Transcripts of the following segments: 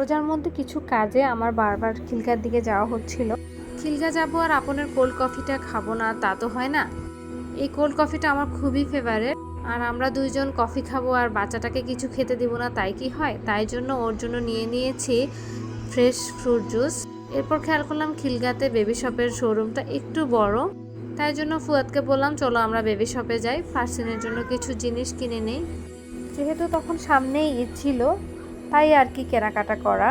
রোজার মধ্যে কিছু কাজে আমার বারবার খিলগার দিকে যাওয়া হচ্ছিল। খিলগা যাব আর আপনের কোল্ড কফিটা খাব না, তা তো হয় না। এই কোল্ড কফিটা আমার খুবই ফেভারেট। আর আমরা দুইজন কফি খাব আর বাচ্চাটাকে কিছু খেতে দিব না, তাই কি হয়? তাই জন্য ওর জন্য নিয়ে নিয়েছি ফ্রেশ ফ্রুট জুস। এরপর খেয়াল করলাম খিলগাতে বেবি শপের শোরুমটা একটু বড়। তাই জন্য ফুয়াদকে বললাম, চলো আমরা বেবি শপে যাই। ফার্সিনের জন্য কিছু জিনিস কিনে নেই। যেহেতু তখন সামনেই ঈদ ছিল তাই আর কি কেনাকাটা করা?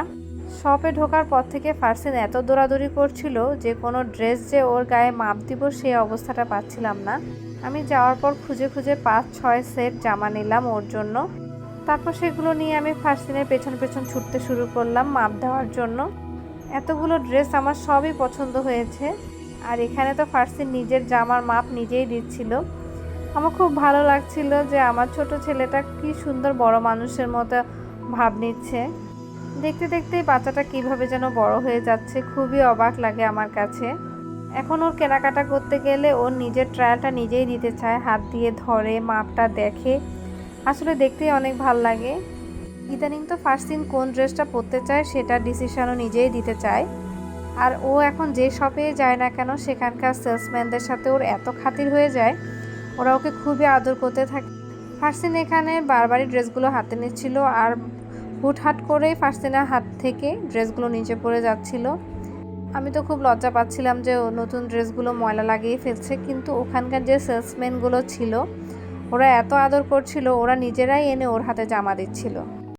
শপে ঢোকার পর থেকে ফার্সিন এত দৌড়াদৌড়ি করছিল যে কোনো ড্রেস যে ওর গায়ে মাপ দিব সেই অবস্থাটা পাচ্ছিলাম না। আমি যাওয়ার পর খুঁজে খুঁজে পাঁচ, ছয় সেট জামা নিলাম ওর জন্য। তারপর সেগুলো নিয়ে আমি ফার্সিনের পেছন পেছন ছুটতে শুরু করলাম মাপ দেওয়ার জন্য। এতগুলো ড্রেস আমার সবই পছন্দ হয়েছে। আর এখানে তো ফার্সিন নিজের জামার মাপ নিজেই দিচ্ছিল। আমার খুব ভালো লাগছিল যে আমার ছোট ছেলেটা কি সুন্দর বড় মানুষের মতো ভাব নিচ্ছে। দেখতে দেখতেই বাচ্চাটা কীভাবে যেন বড় হয়ে যাচ্ছে, খুবই অবাক লাগে আমার কাছে। এখন ওর কেনাকাটা করতে গেলে ওর নিজের ট্রায়ালটা নিজেই দিতে চায়, হাত দিয়ে ধরে, মাপটা দেখে। আসলে দেখতেই অনেক ভালো লাগে। ইদানিং তো ফার্স্ট দিন কোন ড্রেসটা পরতে চায় সেটা ডিসিশনও নিজেই দিতে চায়। আর ও এখন যে শপে যায় না কেন, সেখানকার সেলসম্যানদের সাথে ওর এত খাতির হয়ে যায়, ওরা ওকে খুবই আদর করতে থাকে। ফার্সিন এখানে বারবারই ড্রেসগুলো হাতে নিচ্ছিল, আর হুটহাট করেই ফার্সিনার হাত থেকে ড্রেসগুলো নিচে পড়ে যাচ্ছিল। আমি তো খুব লজ্জা পাচ্ছিলাম যে নতুন ড্রেসগুলো ময়লা লাগিয়ে ফেলছে, কিন্তু ওখানকার যে সেলসম্যানগুলো ছিল, ওরা এত আদর করছিল, ওরা নিজেরাই এনে ওর হাতে জামা দিচ্ছিল।